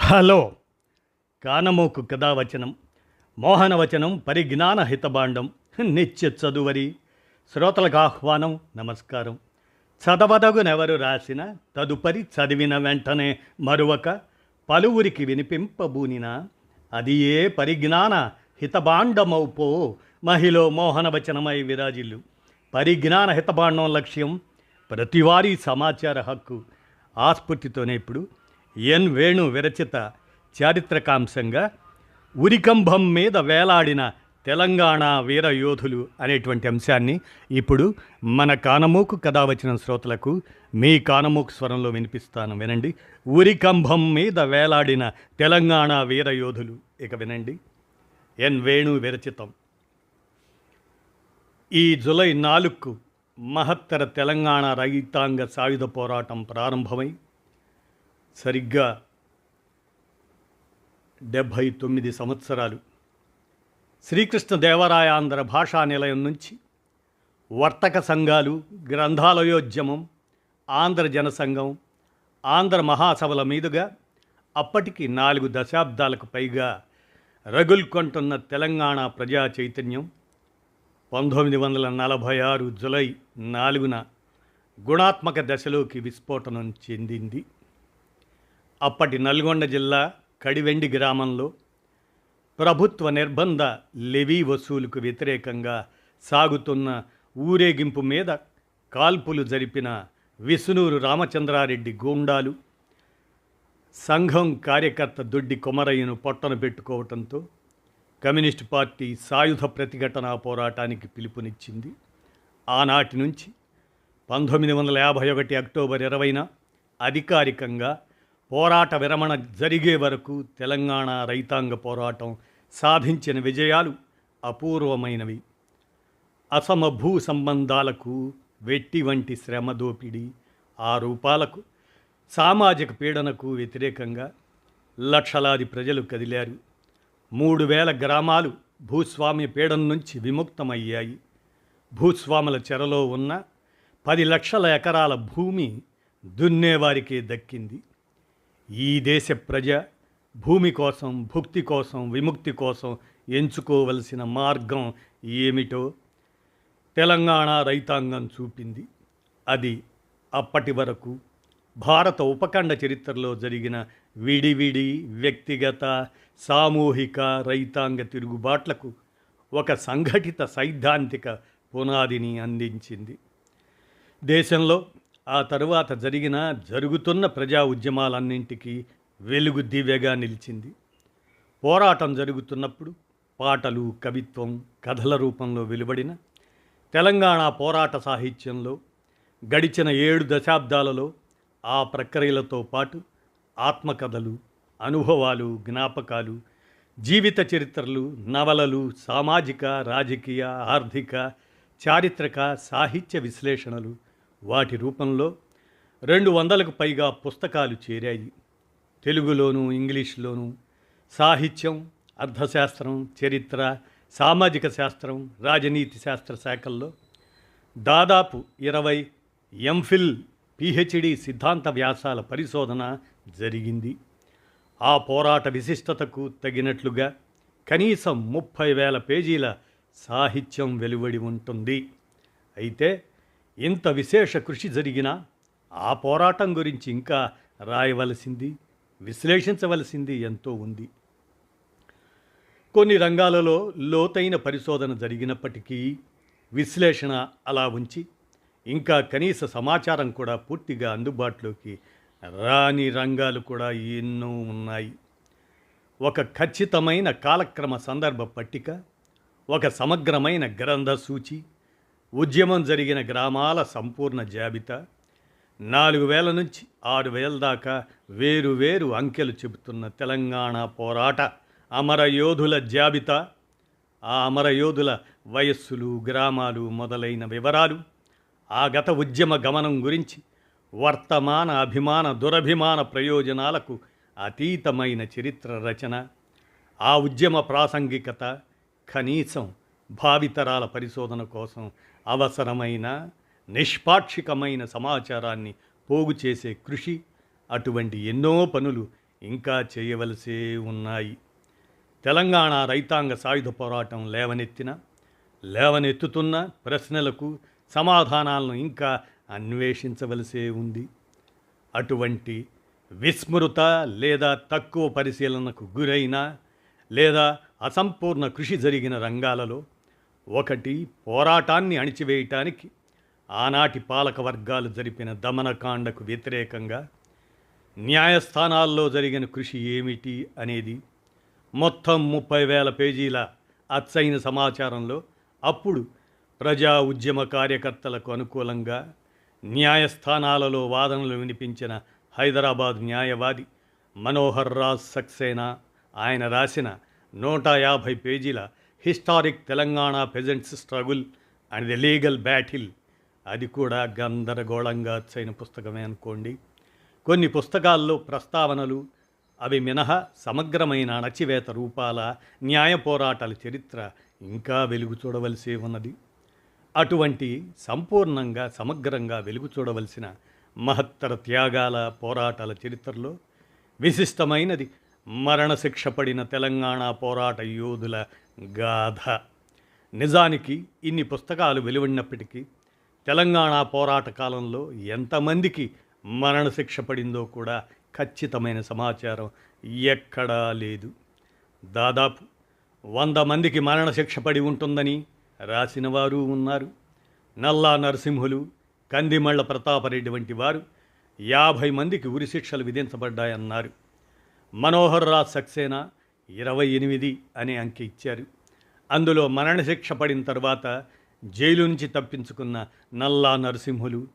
Hello. కానమోకు కథావచనం మోహనవచనం పరిజ్ఞాన హితబాండం నిత్య చదువరి శ్రోతలకు ఆహ్వానం నమస్కారం. చదవదగునెవరు రాసిన తదుపరి చదివిన వెంటనే మరొక పలువురికి వినిపింపబూనిన అది ఏ పరిజ్ఞాన హితబాండమౌపో మహిళ మోహనవచనమై విరాజిల్లు. పరిజ్ఞాన హితబాండం లక్ష్యం ప్రతివారీ సమాచార హక్కు ఆస్ఫూర్తితోనే ఇప్పుడు ఎన్ వేణు విరచిత చారిత్రకాంశంగా ఉరికంభం మీద వేలాడిన తెలంగాణ వీరయోధులు అనేటువంటి అంశాన్ని ఇప్పుడు మన కానమూకు కథ వచ్చిన శ్రోతలకు మీ కానమూకు స్వరంలో వినిపిస్తాను. వినండి. ఉరికంభం మీద వేలాడిన తెలంగాణ వీరయోధులు ఇక వినండి. ఎన్ వేణు విరచితం. ఈ జులై నాలుగుకు మహత్తర తెలంగాణ రైతాంగ సాయుధ పోరాటం ప్రారంభమై సరిగ్గా డెబ్భై తొమ్మిది సంవత్సరాలు. శ్రీకృష్ణ దేవరాయాంధ్ర భాషా నిలయం నుంచి వర్తక సంఘాలు గ్రంథాలయోద్యమం ఆంధ్ర జనసంఘం ఆంధ్ర మహాసభల మీదుగా అప్పటికి నాలుగు దశాబ్దాలకు పైగా రగుల్కొంటున్న తెలంగాణ ప్రజా చైతన్యం పంతొమ్మిది వందల నలభై ఆరు జులై నాలుగున గుణాత్మక దశలోకి విస్ఫోటనం చెందింది. అప్పటి నల్గొండ జిల్లా కడివెండి గ్రామంలో ప్రభుత్వ నిర్బంధ లెవీ వసూలుకు వ్యతిరేకంగా సాగుతున్న ఊరేగింపు మీద కాల్పులు జరిపిన విసునూరు రామచంద్రారెడ్డి గూండాలు సంఘం కార్యకర్త దొడ్డి కొమరయ్యను పొట్టన పెట్టుకోవటంతో కమ్యూనిస్టు పార్టీ సాయుధ ప్రతిఘటన పోరాటానికి పిలుపునిచ్చింది. ఆనాటి నుంచి పంతొమ్మిది వందల యాభై ఒకటి అక్టోబర్ ఇరవైన అధికారికంగా పోరాట విరమణ జరిగే వరకు తెలంగాణ రైతాంగ పోరాటం సాధించిన విజయాలు అపూర్వమైనవి. అసమ భూ సంబంధాలకు వెట్టి వంటి శ్రమ దోపిడీ ఆ రూపాలకు సామాజిక పీడనకు వ్యతిరేకంగా లక్షలాది ప్రజలు కదిలారు. మూడు వేల గ్రామాలు భూస్వామ్య పీడన నుంచి విముక్తమయ్యాయి. భూస్వాముల చెరలో ఉన్న పది లక్షల ఎకరాల భూమి దున్నేవారికే దక్కింది. ఈ దేశ ప్రజ భూమి కోసం భుక్తి కోసం విముక్తి కోసం ఎంచుకోవలసిన మార్గం ఏమిటో తెలంగాణ రైతాంగం చూపింది. అది అప్పటి వరకు భారత ఉపఖండ చరిత్రలో జరిగిన విడివిడి వ్యక్తిగత సామూహిక రైతాంగ తిరుగుబాట్లకు ఒక సంఘటిత సైద్ధాంతిక పునాదిని అందించింది. దేశంలో ఆ తరువాత జరిగిన జరుగుతున్న ప్రజా ఉద్యమాలన్నింటికీ వెలుగు దివ్యగా నిలిచింది. పోరాటం జరుగుతున్నప్పుడు పాటలు కవిత్వం కథల రూపంలో వెలువడిన తెలంగాణ పోరాట సాహిత్యంలో గడిచిన ఏడు దశాబ్దాలలో ఆ ప్రక్రియలతో పాటు ఆత్మకథలు అనుభవాలు జ్ఞాపకాలు జీవిత చరిత్రలు నవలలు సామాజిక రాజకీయ ఆర్థిక చారిత్రక సాహిత్య విశ్లేషణలు వాటి రూపంలో రెండు వందలకు పైగా పుస్తకాలు చేరాయి. తెలుగులోను ఇంగ్లీష్లోను సాహిత్యం అర్థశాస్త్రం చరిత్ర సామాజిక శాస్త్రం రాజనీతి శాస్త్ర శాఖల్లో దాదాపు ఇరవై ఎంఫిల్ పిహెచ్డి సిద్ధాంత వ్యాసాల పరిశోధన జరిగింది. ఆ పోరాట విశిష్టతకు తగినట్లుగా కనీసం ముప్పై వేల పేజీల సాహిత్యం వెలువడి ఉంటుంది. అయితే ఇంత విశేష కృషి జరిగినా ఆ పోరాటం గురించి ఇంకా రాయవలసింది విశ్లేషించవలసింది ఎంతో ఉంది. కొన్ని రంగాలలో లోతైన పరిశోధన జరిగినప్పటికీ విశ్లేషణ అలా ఉంచి ఇంకా కనీస సమాచారం కూడా పూర్తిగా అందుబాటులోకి రాని రంగాలు కూడా ఎన్నో ఉన్నాయి. ఒక ఖచ్చితమైన కాలక్రమ సందర్భ పట్టిక ఒక సమగ్రమైన గ్రంథ సూచి ఉద్యమం జరిగిన గ్రామాల సంపూర్ణ జాబితా నాలుగు వేల నుంచి ఆరు వేల దాకా వేరు వేరు అంకెలు చెబుతున్న తెలంగాణ పోరాట అమరయోధుల జాబితా ఆ అమరయోధుల వయస్సులు గ్రామాలు మొదలైన వివరాలు ఆ గత ఉద్యమ గమనం గురించి వర్తమాన అభిమాన దురభిమాన ప్రయోజనాలకు అతీతమైన చరిత్ర రచన ఆ ఉద్యమ ప్రాసంగికత కనీసం భావితరాల పరిశోధన కోసం అవసరమైన నిష్పాక్షికమైన సమాచారాన్ని పోగు చేసే కృషి అటువంటి ఎన్నో పనులు ఇంకా చేయవలసే ఉన్నాయి. తెలంగాణ రైతాంగ సాయుధ పోరాటం లేవనెత్తిన లేవనెత్తుతున్న ప్రశ్నలకు సమాధానాలను ఇంకా అన్వేషించవలసే ఉంది. అటువంటి విస్మృత లేదా తక్కువ పరిశీలనకు గురైన లేదా అసంపూర్ణ కృషి జరిగిన రంగాలలో ఒకటి పోరాటాన్ని అణిచివేయటానికి ఆనాటి పాలక వర్గాలు జరిపిన దమనకాండకు వ్యతిరేకంగా న్యాయస్థానాల్లో జరిగిన కృషి ఏమిటి అనేది మొత్తం ముప్పై వేల పేజీల అచ్చైన సమాచారంలో అప్పుడు ప్రజా ఉద్యమ కార్యకర్తలకు అనుకూలంగా న్యాయస్థానాలలో వాదనలు వినిపించిన హైదరాబాద్ న్యాయవాది మనోహర్ రాజ్ సక్సేనా ఆయన రాసిన నూట యాభై పేజీల historic Telangana peasants struggle and the legal battle. అది కూడా గందరగోళంగా చైన పుస్తకమే అనుకోండి. కొన్ని పుస్తకాల్లో ప్రస్తావనలు అవి మినహా సమగ్రమైన అణచివేత రూపాల న్యాయ పోరాటాల చరిత్ర ఇంకా వెలుగు చూడవలసి ఉన్నది. అటువంటి సంపూర్ణంగా సమగ్రంగా వెలుగు చూడవలసిన మహత్తర త్యాగాల పోరాటాల చరిత్రలో విశిష్టమైనది మరణశిక్ష పడిన తెలంగాణ పోరాట యోధుల గాథ. నిజానికి ఇన్ని పుస్తకాలు వెలువడినప్పటికీ తెలంగాణ పోరాట కాలంలో ఎంతమందికి మరణశిక్ష పడిందో కూడా ఖచ్చితమైన సమాచారం ఎక్కడా లేదు. దాదాపు వంద మందికి మరణశిక్ష పడి ఉంటుందని రాసిన వారు ఉన్నారు. నల్లా నరసింహులు కందిమళ్ళ ప్రతాపరెడ్డి వంటి వారు యాభై మందికి ఉరిశిక్షలు విధించబడ్డాయన్నారు. మనోహర్ రాజ్ సక్సేనా ఇరవై ఎనిమిది అనే అంకె ఇచ్చారు. అందులో మరణశిక్ష పడిన తర్వాత జైలు నుంచి తప్పించుకున్న నల్లా నరసింహులు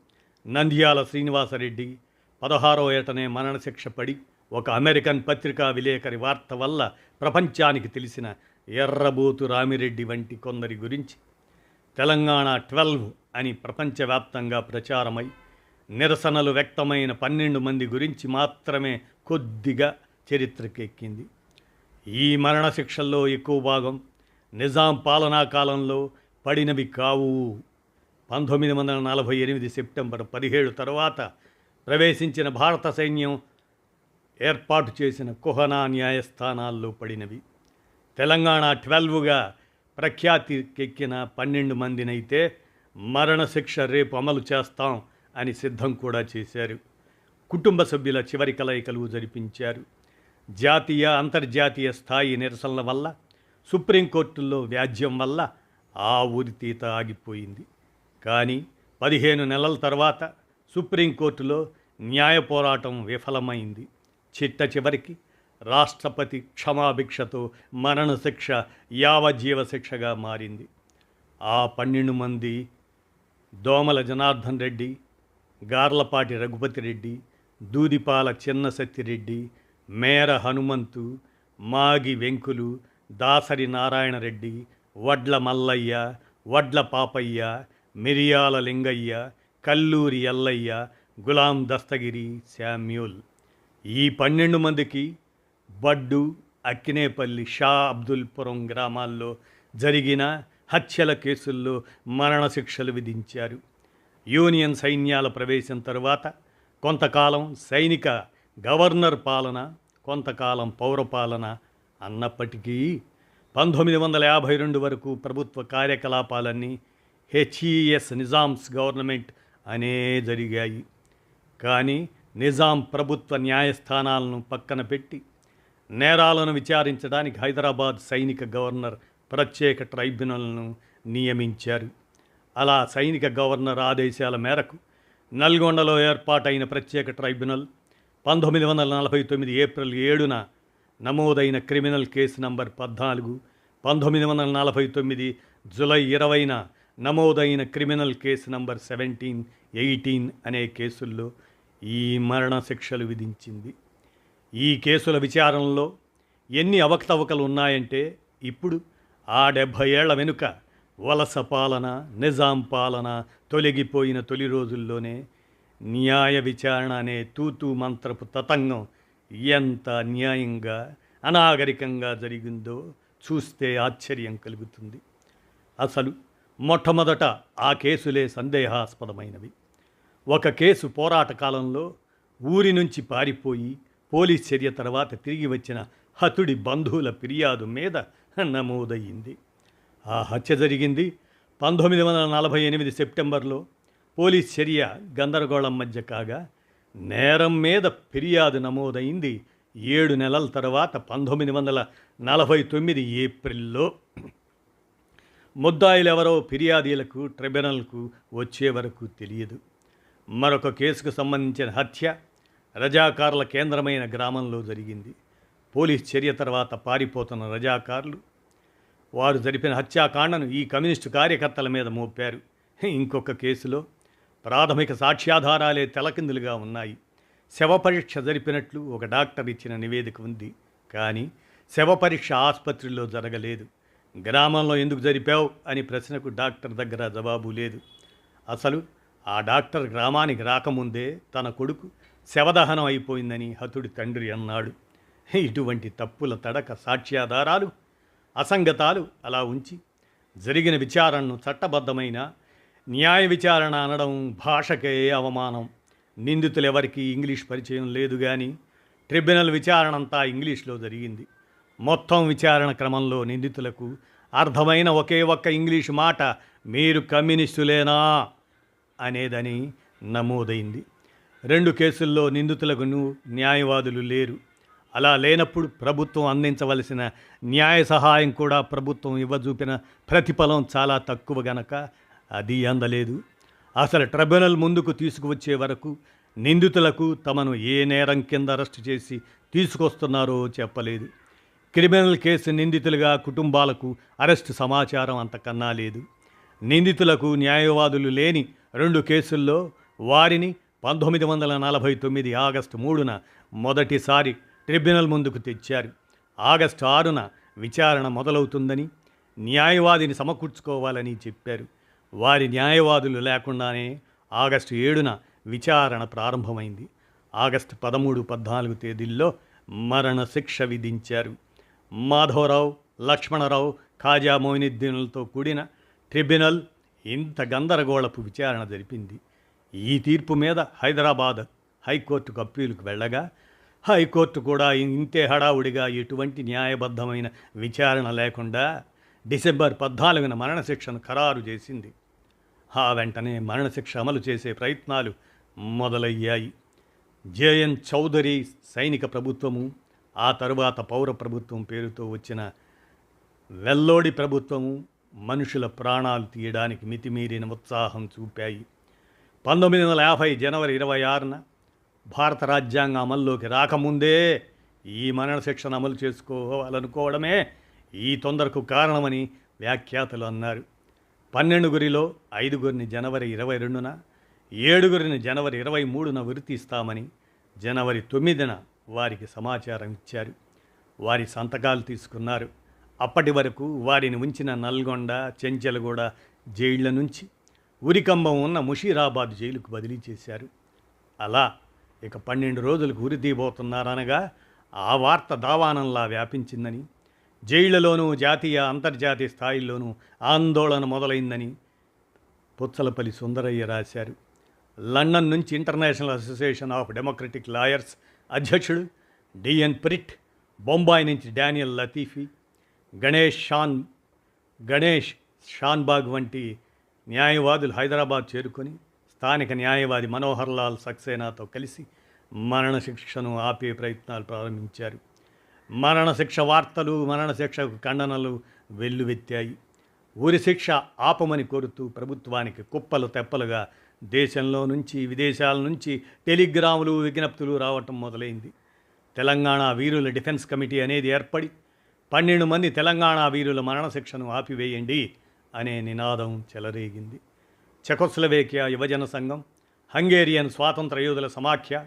నంద్యాల శ్రీనివాసరెడ్డి పదహారో ఏటనే మరణశిక్ష పడి ఒక అమెరికన్ పత్రికా విలేకరి వార్త వల్ల ప్రపంచానికి తెలిసిన ఎర్రబోతు రామిరెడ్డి వంటి కొందరి గురించి తెలంగాణ ట్వెల్వ్ అని ప్రపంచవ్యాప్తంగా ప్రచారమై నిరసనలు వ్యక్తమైన పన్నెండు మంది గురించి మాత్రమే కొద్దిగా చరిత్రకెక్కింది. ఈ మరణశిక్షల్లో ఎక్కువ భాగం నిజాం పాలనా కాలంలో పడినవి కావు. పంతొమ్మిది వందల నలభై ఎనిమిది సెప్టెంబర్ పదిహేడు తర్వాత ప్రవేశించిన భారత సైన్యం ఏర్పాటు చేసిన కుహనా న్యాయస్థానాల్లో పడినవి. తెలంగాణ ట్వెల్వ్గా ప్రఖ్యాతికెక్కిన పన్నెండు మందినైతే మరణశిక్ష రేపు అమలు చేస్తాం అని సిద్ధం కూడా చేశారు. కుటుంబ సభ్యుల చివరి కలయికలు జరిపించారు. జాతీయ అంతర్జాతీయ స్థాయి నిరసనల వల్ల సుప్రీంకోర్టుల్లో వ్యాజ్యం వల్ల ఆ ఉరితీత ఆగిపోయింది. కానీ పదిహేను నెలల తర్వాత సుప్రీంకోర్టులో న్యాయ పోరాటం విఫలమైంది. చిట్ట చివరికి రాష్ట్రపతి క్షమాభిక్షతో మరణశిక్ష యావజీవ శిక్షగా మారింది. ఆ పన్నెండు మంది దోమల జనార్దన్ రెడ్డి గార్లపాటి రఘుపతి రెడ్డి దూదిపాల చిన్న సత్తిరెడ్డి మేర హనుమంతు మాగి వెంకులు దాసరి నారాయణరెడ్డి వడ్ల మల్లయ్య వడ్ల పాపయ్య మిరియాల లింగయ్య కల్లూరి ఎల్లయ్య గులాం దస్తగిరి శామ్యూల్. ఈ పన్నెండు మందికి బడ్డు అక్కినేపల్లి షా అబ్దుల్పురం గ్రామాల్లో జరిగిన హత్యల కేసుల్లో మరణశిక్షలు విధించారు. యూనియన్ సైన్యాల ప్రవేశం తరువాత కొంతకాలం సైనిక గవర్నర్ పాలన కొంతకాలం పౌరపాలన అన్నప్పటికీ పంతొమ్మిది వందల యాభై రెండు వరకు ప్రభుత్వ కార్యకలాపాలన్నీ హెచ్ఈఎస్ నిజామ్స్ గవర్నమెంట్ అనే జరిగాయి. కానీ నిజాం ప్రభుత్వ న్యాయస్థానాలను పక్కన పెట్టి నేరాలను విచారించడానికి హైదరాబాద్ సైనిక గవర్నర్ ప్రత్యేక ట్రైబ్యునల్ను నియమించారు. అలా సైనిక గవర్నర్ ఆదేశాల మేరకు నల్గొండలో ఏర్పాటైన ప్రత్యేక ట్రైబ్యునల్ పంతొమ్మిది వందల నలభై తొమ్మిది ఏప్రిల్ ఏడున నమోదైన క్రిమినల్ కేసు నంబర్ పద్నాలుగు పంతొమ్మిది వందల నలభై తొమ్మిది జులై ఇరవైన నమోదైన criminal case number seventeen eighteen అనే కేసుల్లో ఈ మరణ శిక్షలు విధించింది. ఈ కేసుల విచారణలో ఎన్ని అవకతవకలు ఉన్నాయంటే ఇప్పుడు ఆ డెబ్భై ఏళ్ళ వెనుక వలస పాలన నిజాం పాలన తొలగిపోయిన తొలి రోజుల్లోనే న్యాయ విచారణ అనే తూతూ మంత్రపు తతంగం ఎంత అన్యాయంగా అనాగరికంగా జరిగిందో చూస్తే ఆశ్చర్యం కలుగుతుంది. అసలు మొట్టమొదట ఆ కేసులే సందేహాస్పదమైనవి. ఒక కేసు పోరాట కాలంలో ఊరి నుంచి పారిపోయి పోలీస్ చర్య తర్వాత తిరిగి వచ్చిన హతుడి బంధువుల ఫిర్యాదు మీద నమోదయ్యింది. ఆ హత్య జరిగింది పంతొమ్మిది వందల నలభై ఎనిమిది సెప్టెంబర్లో. పోలీస్ చర్య గందరగోళం మధ్య కాగా నేరం మీద ఫిర్యాదు నమోదైంది ఏడు నెలల తర్వాత పంతొమ్మిది వందల నలభై తొమ్మిది ఏప్రిల్లో. ముద్దాయిలెవరో ఫిర్యాదీలకు ట్రిబ్యునల్కు వచ్చే వరకు తెలియదు. మరొక కేసుకు సంబంధించిన హత్య రజాకారుల కేంద్రమైన గ్రామంలో జరిగింది. పోలీస్ చర్య తర్వాత పారిపోతున్న రజాకారులు. వారు జరిపిన హత్యాకాండను ఈ కమ్యూనిస్టు కార్యకర్తల మీద మోపారు. ఇంకొక కేసులో ప్రాథమిక సాక్ష్యాధారాలే తెలకిందులుగా ఉన్నాయి. శవ పరీక్ష జరిపినట్లు ఒక డాక్టర్ ఇచ్చిన నివేదిక ఉంది. కానీ శవ పరీక్ష ఆసుపత్రిలో జరగలేదు. గ్రామంలో ఎందుకు జరిపావు అని ప్రశ్నకు డాక్టర్ దగ్గర జవాబు లేదు. అసలు ఆ డాక్టర్ గ్రామానికి రాకముందే తన కొడుకు శవదహనం అయిపోయిందని హతుడి తండ్రి అన్నాడు. ఇటువంటి తప్పుల తడక సాక్ష్యాధారాలు అసంగతాలు అలా ఉంచి జరిగిన విచారణను చట్టబద్ధమైన న్యాయ విచారణ అనడం భాషకే అవమానం. నిందితులెవరికి ఇంగ్లీష్ పరిచయం లేదు కానీ ట్రిబ్యునల్ విచారణ అంతా ఇంగ్లీష్లో జరిగింది. మొత్తం విచారణ క్రమంలో నిందితులకు అర్థమైన ఒకే ఒక్క ఇంగ్లీష్ మాట మీరు కమ్యూనిస్టులేనా? అనేదని నమోదైంది. రెండు కేసుల్లో నిందితులకు న్యాయవాదులు లేరు. అలా లేనప్పుడు ప్రభుత్వం అందించవలసిన న్యాయ సహాయం కూడా ప్రభుత్వం ఇవ్వజూపిన ప్రతిఫలం చాలా తక్కువ గనక అది అందలేదు. అసలు ట్రిబ్యునల్ ముందుకు తీసుకువచ్చే వరకు నిందితులకు తమను ఏ నేరం కింద అరెస్టు చేసి తీసుకొస్తున్నారో చెప్పలేదు. క్రిమినల్ కేసు నిందితులుగా కుటుంబాలకు అరెస్టు సమాచారం అంతకన్నా లేదు. నిందితులకు న్యాయవాదులు లేని రెండు కేసుల్లో వారిని పంతొమ్మిది వందల నలభై తొమ్మిది ఆగస్టు మూడున మొదటిసారి ట్రిబ్యునల్ ముందుకు తెచ్చారు. ఆగస్టు ఆరున విచారణ మొదలవుతుందని న్యాయవాదిని సమకూర్చుకోవాలని చెప్పారు. వారి న్యాయవాదులు లేకుండానే ఆగస్టు ఏడున విచారణ ప్రారంభమైంది. ఆగస్టు పదమూడు పద్నాలుగు తేదీల్లో మరణశిక్ష విధించారు. మాధవరావు లక్ష్మణరావు ఖాజా మోయినుద్దీనులతో కూడిన ట్రిబ్యునల్ ఇంత గందరగోళపు విచారణ జరిపింది. ఈ తీర్పు మీద హైదరాబాద్ హైకోర్టుకు అప్పీలుకు వెళ్ళగా హైకోర్టు కూడా ఇంతే హడావుడిగా ఎటువంటి న్యాయబద్ధమైన విచారణ లేకుండా డిసెంబర్ పద్నాలుగున మరణశిక్షను ఖరారు చేసింది. ఆ వెంటనే మరణశిక్ష అమలు చేసే ప్రయత్నాలు మొదలయ్యాయి. జేఎన్ చౌదరి సైనిక ప్రభుత్వము ఆ తరువాత పౌర ప్రభుత్వం పేరుతో వచ్చిన వెల్లోడి ప్రభుత్వము మనుషుల ప్రాణాలు తీయడానికి మితిమీరిన ఉత్సాహం చూపాయి. పంతొమ్మిది వందల యాభై జనవరి ఇరవై ఆరున భారత రాజ్యాంగం అమల్లోకి రాకముందే ఈ మరణశిక్షను అమలు చేసుకోవాలనుకోవడమే ఈ తొందరకు కారణమని వ్యాఖ్యాతలు అన్నారు. పన్నెండుగురిలో ఐదుగురిని జనవరి ఇరవై రెండున ఏడుగురిని జనవరి ఇరవై మూడున ఉరితీస్తామని జనవరి తొమ్మిదిన వారికి సమాచారం ఇచ్చారు. వారి సంతకాలు తీసుకున్నారు. అప్పటి వరకు వారిని ఉంచిన నల్గొండ చెంచలగూడ జైళ్ళ నుంచి ఉరికంబం ఉన్న ముషీరాబాద్ జైలుకు బదిలీ చేశారు. అలా ఇక పన్నెండు రోజులకు ఉరి తీయబోతున్నారనగా ఆ వార్త దావానంలా వ్యాపించిందని జైళ్ళలోనూ జాతీయ అంతర్జాతీయ స్థాయిల్లోనూ ఆందోళన మొదలైందని పుచ్చలపల్లి సుందరయ్య రాశారు. లండన్ నుంచి international association of democratic lawyers అధ్యక్షుడు డిఎన్ ప్రిట్ బొంబాయి నుంచి డానియల్ లతీఫీ గణేష్ షాన్ గణేష్ షాన్బాగ్ వంటి న్యాయవాదులు హైదరాబాద్ చేరుకొని స్థానిక న్యాయవాది మనోహర్ లాల్ సక్సేనాతో కలిసి మరణశిక్షను ఆపే ప్రయత్నాలు ప్రారంభించారు. మరణశిక్ష వార్తలు మరణశిక్షకు ఖండనలు వెల్లువెత్తాయి. ఊరి శిక్ష ఆపమని కోరుతూ ప్రభుత్వానికి కుప్పలు తెప్పలుగా దేశంలో నుంచి విదేశాల నుంచి టెలిగ్రాములు విజ్ఞప్తులు రావటం మొదలైంది. తెలంగాణ వీరుల డిఫెన్స్ కమిటీ అనేది ఏర్పడి పన్నెండు మంది తెలంగాణ వీరుల మరణశిక్షను ఆపివేయండి అనే నినాదం చెలరేగింది. చెకోస్లవేకియా యువజన సంఘం హంగేరియన్ స్వాతంత్ర యోధుల సమాఖ్య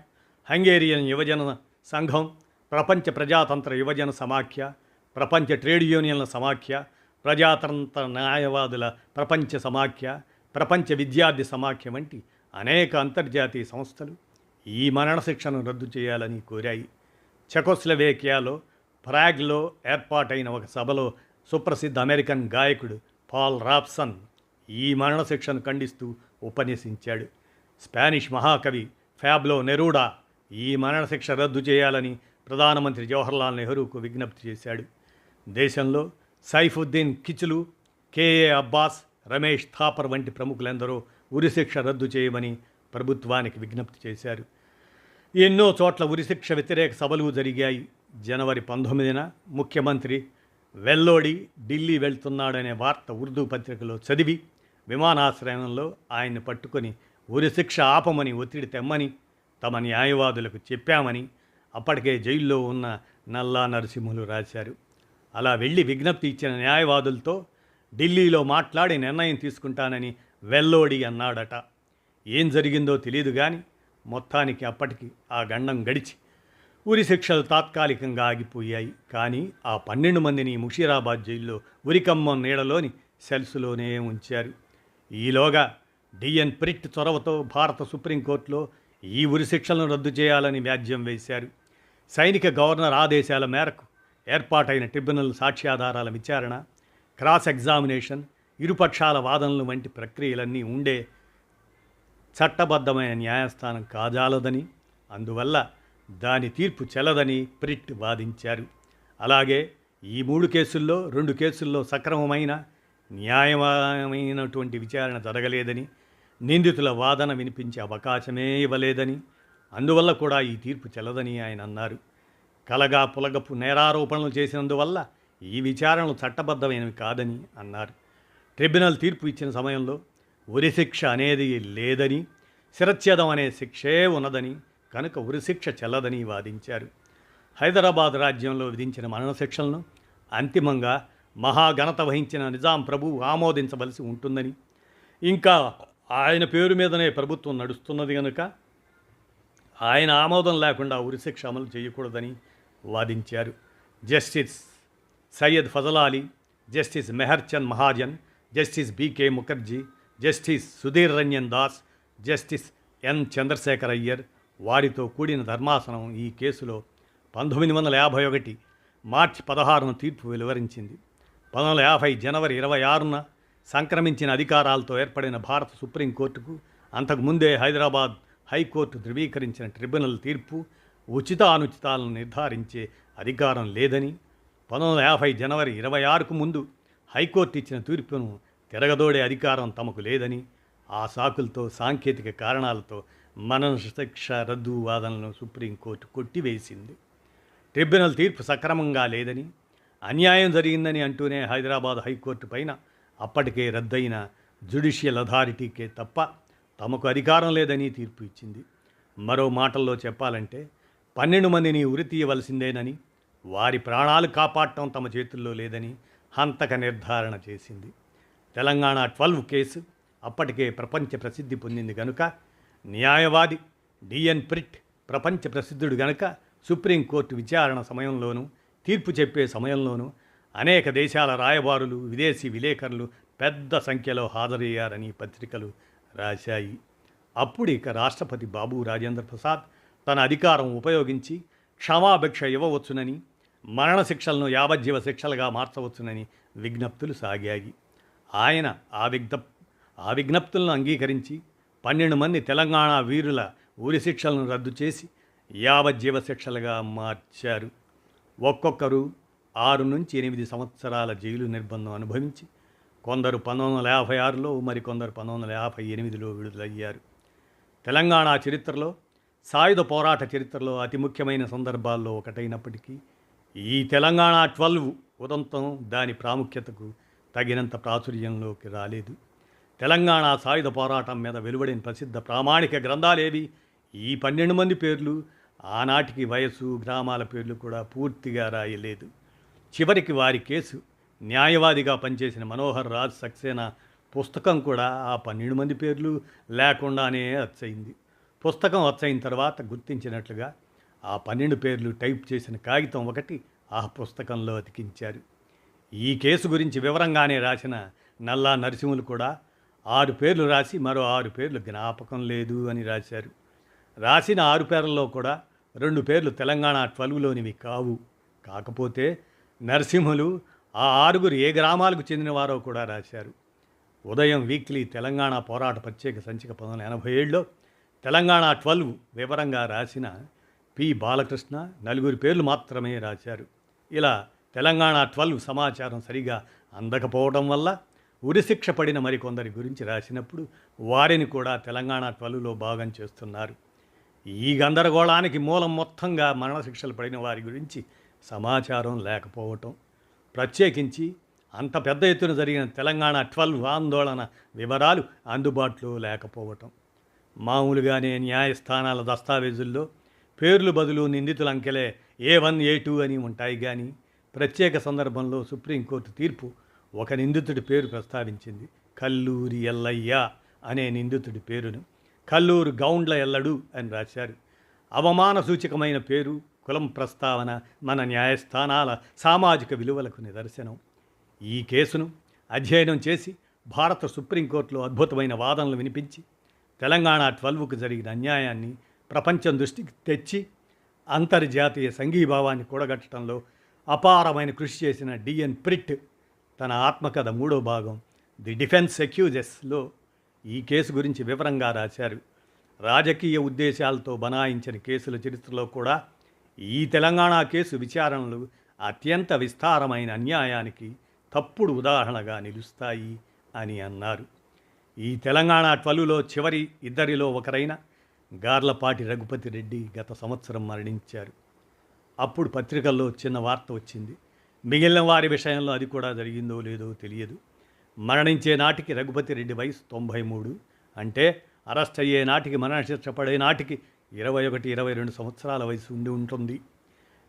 హంగేరియన్ యువజన సంఘం ప్రపంచ ప్రజాతంత్ర యువజన సమాఖ్య ప్రపంచ ట్రేడ్ యూనియన్ల సమాఖ్య ప్రజాతంత్ర న్యాయవాదుల ప్రపంచ సమాఖ్య ప్రపంచ విద్యార్థి సమాఖ్య వంటి అనేక అంతర్జాతీయ సంస్థలు ఈ మరణశిక్షను రద్దు చేయాలని కోరాయి. చెకోస్లవేకియాలో ప్రాగ్లో ఏర్పాటైన ఒక సభలో సుప్రసిద్ధ అమెరికన్ గాయకుడు పాల్ రాప్సన్ ఈ మరణశిక్షను ఖండిస్తూ ఉపన్యసించాడు. స్పానిష్ మహాకవి ఫ్యాబ్లో నెరూడా ఈ మరణశిక్ష రద్దు చేయాలని ప్రధానమంత్రి జవహర్లాల్ నెహ్రూకు విజ్ఞప్తి చేశాడు. దేశంలో సైఫుద్దీన్ కిచులు కేఏ అబ్బాస్ రమేష్ థాపర్ వంటి ప్రముఖులెందరో ఉరిశిక్ష రద్దు చేయమని ప్రభుత్వానికి విజ్ఞప్తి చేశారు. ఎన్నో చోట్ల ఉరిశిక్ష వ్యతిరేక సభలు జరిగాయి. జనవరి పంతొమ్మిదిన ముఖ్యమంత్రి వెల్లోడి ఢిల్లీ వెళ్తున్నాడనే వార్త ఉర్దూ పత్రికలో చదివి విమానాశ్రయంలో ఆయన్ని పట్టుకొని ఉరిశిక్ష ఆపమని ఒత్తిడి తెమ్మని తమ న్యాయవాదులకు చెప్పామని అప్పటికే జైల్లో ఉన్న నల్లా నరసింహులు రాశారు. అలా వెళ్ళి విజ్ఞప్తి ఇచ్చిన న్యాయవాదులతో ఢిల్లీలో మాట్లాడి నిర్ణయం తీసుకుంటానని వెల్లోడి అన్నాడట. ఏం జరిగిందో తెలియదు కానీ మొత్తానికి అప్పటికి ఆ గండం గడిచి ఉరి శిక్షలు తాత్కాలికంగా ఆగిపోయాయి. కానీ ఆ పన్నెండు మందిని ముషీరాబాద్ జైల్లో ఉరికమ్మం నీడలోని సెల్స్లోనే ఉంచారు. ఈలోగా డిఎన్ ప్రిట్ చొరవతో భారత సుప్రీంకోర్టులో ఈ ఉరి శిక్షలను రద్దు చేయాలని వ్యాజ్యం వేశారు. సైనిక గవర్నర్ ఆదేశాల మేరకు ఏర్పాటైన ట్రిబ్యునల్ సాక్ష్యాధారాల విచారణ క్రాస్ ఎగ్జామినేషన్ ఇరుపక్షాల వాదనలు వంటి ప్రక్రియలన్నీ ఉండే చట్టబద్ధమైన న్యాయస్థానం కాజాలదని అందువల్ల దాని తీర్పు చెల్లదని ప్రిట్ వాదించారు. అలాగే ఈ మూడు కేసుల్లో రెండు కేసుల్లో సక్రమమైన న్యాయమైనటువంటి విచారణ జరగలేదని నిందితుల వాదన వినిపించే అవకాశమే ఇవ్వలేదని అందువల్ల కూడా ఈ తీర్పు చెల్లదని ఆయన అన్నారు. కలగా పులగపు నేరారోపణలు చేసినందువల్ల ఈ విచారణలు చట్టబద్ధమైనవి కాదని అన్నారు. ట్రిబ్యునల్ తీర్పు ఇచ్చిన సమయంలో ఉరిశిక్ష అనేది లేదని శిరచ్ఛేదం అనే శిక్షే ఉన్నదని కనుక ఉరిశిక్ష చెల్లదని వాదించారు. హైదరాబాద్ రాజ్యంలో విధించిన మరణశిక్షలను అంతిమంగా మహాఘనత వహించిన నిజాం ప్రభువు ఆమోదించవలసి ఉంటుందని. ఇంకా ఆయన పేరు మీదనే ప్రభుత్వం నడుస్తున్నది కనుక ఆయన ఆమోదం లేకుండా ఉరిశిక్ష అమలు చేయకూడదని వాదించారు. Justice Syed Fazal Ali justice Meher Chand Mahajan justice B K Mukherjee justice Sudhir Ranjan Das justice N Chandrasekhar Aiyar వారితో కూడిన ధర్మాసనం ఈ కేసులో పంతొమ్మిది వందల యాభై ఒకటి మార్చి పదహారున తీర్పు వెలువరించింది. పంతొమ్మిది వందల యాభై జనవరి ఇరవై ఆరున సంక్రమించిన అధికారాలతో ఏర్పడిన భారత సుప్రీంకోర్టుకు అంతకుముందే హైదరాబాద్ హైకోర్టు ధృవీకరించిన ట్రిబ్యునల్ తీర్పు ఉచిత అనుచితాలను నిర్ధారించే అధికారం లేదని పంతొమ్మిది వందల యాభై జనవరి ఇరవై ఆరుకు ముందు హైకోర్టు ఇచ్చిన తీర్పును తిరగదోడే అధికారం తమకు లేదని ఆ సాకులతో సాంకేతిక కారణాలతో మనశిక్ష రద్దు వాదనలను సుప్రీంకోర్టు కొట్టివేసింది. ట్రిబ్యునల్ తీర్పు సక్రమంగా లేదని అన్యాయం జరిగిందని అంటూనే హైదరాబాద్ హైకోర్టు పైన అప్పటికే రద్దయిన జ్యుడిషియల్ అథారిటీకే తప్ప తమకు అధికారం లేదని తీర్పు ఇచ్చింది. మరో మాటల్లో చెప్పాలంటే పన్నెండు మందిని ఉరి తీయవలసిందేనని వారి ప్రాణాలు కాపాడటం తమ చేతుల్లో లేదని హంతక నిర్ధారణ చేసింది. తెలంగాణ ట్వెల్వ్ కేసు అప్పటికే ప్రపంచ ప్రసిద్ధి పొందింది గనుక న్యాయవాది డిఎన్ ప్రిట్ ప్రపంచ ప్రసిద్ధుడు గనుక సుప్రీంకోర్టు విచారణ సమయంలోనూ తీర్పు చెప్పే సమయంలోనూ అనేక దేశాల రాయబారులు విదేశీ విలేకరులు పెద్ద సంఖ్యలో హాజరయ్యారని పత్రికలు రాశాయి. అప్పుడు ఇక రాష్ట్రపతి బాబు రాజేంద్ర ప్రసాద్ తన అధికారం ఉపయోగించి క్షమాభిక్ష ఇవ్వవచ్చునని మరణశిక్షలను యావజ్జీవ శిక్షలుగా మార్చవచ్చునని విజ్ఞప్తులు సాగాయి. ఆయన ఆ విజ్ఞ ఆ విజ్ఞప్తులను అంగీకరించి పన్నెండు మంది తెలంగాణ వీరుల ఊరి శిక్షలను రద్దు చేసి యావజ్జీవ శిక్షలుగా మార్చారు. ఒక్కొక్కరు ఆరు నుంచి ఎనిమిది సంవత్సరాల జైలు నిర్బంధం అనుభవించి కొందరు పంతొమ్మిది వందల యాభై ఆరులో మరికొందరు పంతొమ్మిది వందల యాభై ఎనిమిదిలో విడుదలయ్యారు. తెలంగాణ చరిత్రలో సాయుధ పోరాట చరిత్రలో అతి ముఖ్యమైన సందర్భాల్లో ఒకటైనప్పటికీ ఈ తెలంగాణ ట్వెల్వ్ ఉదంతం దాని ప్రాముఖ్యతకు తగినంత ప్రాచుర్యంలోకి రాలేదు. తెలంగాణ సాయుధ పోరాటం మీద వెలువడిన ప్రసిద్ధ ప్రామాణిక గ్రంథాలేవి ఈ పన్నెండు మంది పేర్లు ఆనాటికి వయసు గ్రామాల పేర్లు కూడా పూర్తిగా రాయలేదు. చివరికి వారి కేసు న్యాయవాదిగా పనిచేసిన మనోహర్ రాజ్ సక్సేనా పుస్తకం కూడా ఆ పన్నెండు మంది పేర్లు లేకుండానే అచ్చయింది పుస్తకం వచ్చైన తర్వాత గుర్తించినట్లుగా ఆ పన్నెండు పేర్లు టైప్ చేసిన కాగితం ఒకటి ఆ పుస్తకంలో అతికించారు. ఈ కేసు గురించి వివరంగానే రాసిన నల్లా నరసింహులు కూడా ఆరు పేర్లు రాసి మరో ఆరు పేర్లు జ్ఞాపకం లేదు అని రాశారు. రాసిన ఆరు పేర్లలో కూడా రెండు పేర్లు తెలంగాణ ట్వెల్వ్లోనివి కావు. కాకపోతే నరసింహులు ఆ ఆరుగురు ఏ గ్రామాలకు చెందినవారో కూడా రాశారు. ఉదయం వీక్లీ తెలంగాణ పోరాట ప్రత్యేక సంచిక పంతొమ్మిది ఎనభై ఏడులో తెలంగాణ ట్వెల్వ్ వివరంగా రాసిన పి. బాలకృష్ణ నలుగురి పేర్లు మాత్రమే రాశారు. ఇలా తెలంగాణ ట్వెల్వ్ సమాచారం సరిగా అందకపోవడం వల్ల ఉరిశిక్ష పడిన మరికొందరి గురించి రాసినప్పుడు వారిని కూడా తెలంగాణ ట్వెల్వ్లో భాగం చేస్తున్నారు. ఈ గందరగోళానికి మూలం మొత్తంగా మరణశిక్షలు పడిన వారి గురించి సమాచారం లేకపోవటం. ప్రత్యేకించి అంత పెద్ద ఎత్తున జరిగిన తెలంగాణ ట్వెల్వ్ ఆందోళన వివరాలు అందుబాటులో లేకపోవటం. మామూలుగానే న్యాయస్థానాల దస్తావేజుల్లో పేర్లు బదులు నిందితుల అంకెలే ఏ వన్ ఏ టూ అని ఉంటాయి కానీ ప్రత్యేక సందర్భంలో సుప్రీంకోర్టు తీర్పు ఒక నిందితుడి పేరు ప్రస్తావించింది. కల్లూరి ఎల్లయ్య అనే నిందితుడి పేరును కల్లూరు గౌండ్ల ఎల్లడు అని రాశారు. అవమాన సూచకమైన పేరు కులం ప్రస్తావన మన న్యాయస్థానాల సామాజిక విలువలకు నిదర్శనం. ఈ కేసును అధ్యయనం చేసి భారత సుప్రీంకోర్టులో అద్భుతమైన వాదనలు వినిపించి తెలంగాణ ట్వెల్వ్కు జరిగిన అన్యాయాన్ని ప్రపంచం దృష్టికి తెచ్చి అంతర్జాతీయ సంఘీభావాన్ని కూడగట్టడంలో అపారమైన కృషి చేసిన డిఎన్ ప్రిట్ తన ఆత్మకథ మూడో భాగం ది డిఫెన్స్ అక్యూజెస్లో ఈ కేసు గురించి వివరంగా రాశారు. రాజకీయ ఉద్దేశాలతో బనాయించిన కేసుల చరిత్రలో కూడా ఈ తెలంగాణ కేసు విచారణలు అత్యంత విస్తారమైన అన్యాయానికి తప్పుడు ఉదాహరణగా నిలుస్తాయి అని అన్నారు. ఈ తెలంగాణ ట్వలులో చివరి ఇద్దరిలో ఒకరైన గార్లపాటి రఘుపతి రెడ్డి గత సంవత్సరం మరణించారు. అప్పుడు పత్రికల్లో చిన్న వార్త వచ్చింది. మిగిలిన వారి విషయంలో అది కూడా జరిగిందో లేదో తెలియదు. మరణించే నాటికి రఘుపతి రెడ్డి వయసు తొంభై మూడు. అంటే అరెస్ట్ అయ్యే నాటికి మరణశిక్ష పడే నాటికి ఇరవై ఒకటి ఇరవై రెండు సంవత్సరాల వయసు ఉండి ఉంటుంది.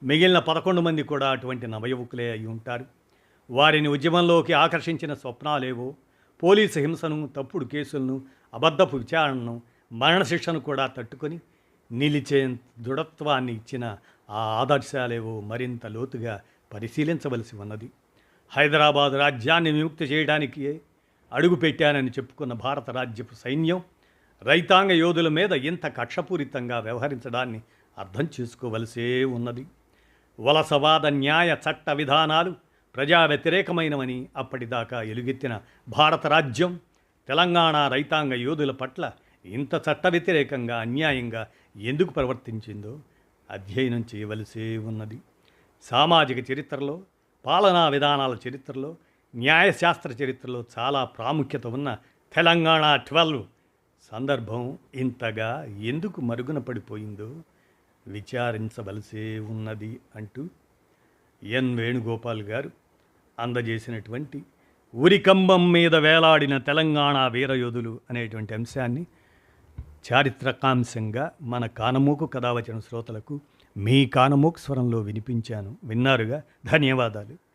మిగిలిన పదకొండు మంది కూడా అటువంటి నవయువకులే అయి ఉంటారు. వారిని ఉద్యమంలోకి ఆకర్షించిన స్వప్నాలేవో పోలీసు హింసను తప్పుడు కేసులను అబద్ధపు విచారణను మరణశిక్షను కూడా తట్టుకొని నిలిచే దృఢత్వాన్ని ఇచ్చిన ఆ ఆదర్శాలేవో మరింత లోతుగా పరిశీలించవలసి ఉన్నది. హైదరాబాద్ రాజ్యాన్ని విముక్తి చేయడానికి అడుగుపెట్టానని చెప్పుకున్న భారత రాజ్యపు సైన్యం రైతాంగ యోధుల మీద ఇంత కక్షపూరితంగా వ్యవహరించడాన్ని అర్థం చేసుకోవలసే ఉన్నది. వలసవాద న్యాయ చట్ట విధానాలు ప్రజా వ్యతిరేకమైనవని అప్పటిదాకా ఎలుగెత్తిన భారత రాజ్యం తెలంగాణ రైతాంగ యోధుల పట్ల ఇంత చట్ట వ్యతిరేకంగా అన్యాయంగా ఎందుకు ప్రవర్తించిందో అధ్యయనం చేయవలసే ఉన్నది. సామాజిక చరిత్రలో పాలనా విధానాల చరిత్రలో న్యాయశాస్త్ర చరిత్రలో చాలా ప్రాముఖ్యత ఉన్న తెలంగాణ ట్వెల్వ్ సందర్భం ఇంతగా ఎందుకు మరుగున పడిపోయిందో విచారించవలసే ఉన్నది అంటూ ఎన్ వేణుగోపాల్ గారు అందజేసినటువంటి ఉరికంబం మీద వేలాడిన తెలంగాణ వీరయోధులు అనేటువంటి అంశాన్ని చారిత్రకాంశంగా మన కానమూకు కథావచన శ్రోతలకు మీ కానమూకు స్వరంలో వినిపించాను. విన్నారుగా? ధన్యవాదాలు.